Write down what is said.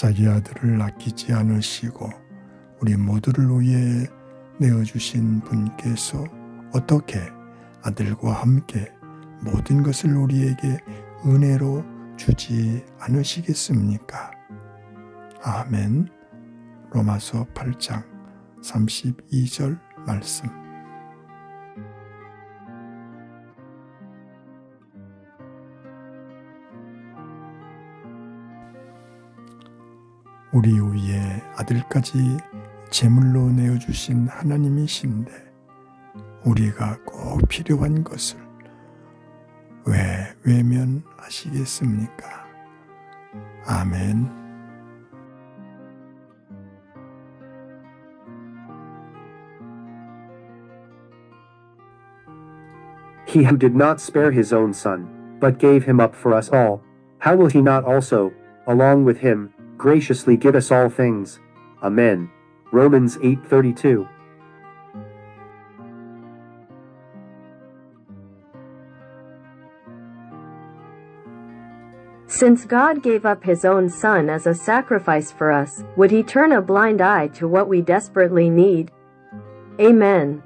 자기 아들을 아끼지 않으시고 우리 모두를 위해 내어주신 분께서 어떻게 아들과 함께 모든 것을 우리에게 은혜로 주지 않으시겠습니까? 아멘. 로마서 8장 32절 말씀. 우리 위에 아들까지 제물로 내어주신 하나님이신데 우리가 꼭 필요한 것을 왜 외면하시겠습니까? 아멘. He who did not spare his own son, but gave him up for us all, how will he not also, along with him, graciously give us all things? Amen. Romans 8:32. Since God gave up his own son as a sacrifice for us, would he turn a blind eye to what we desperately need? Amen.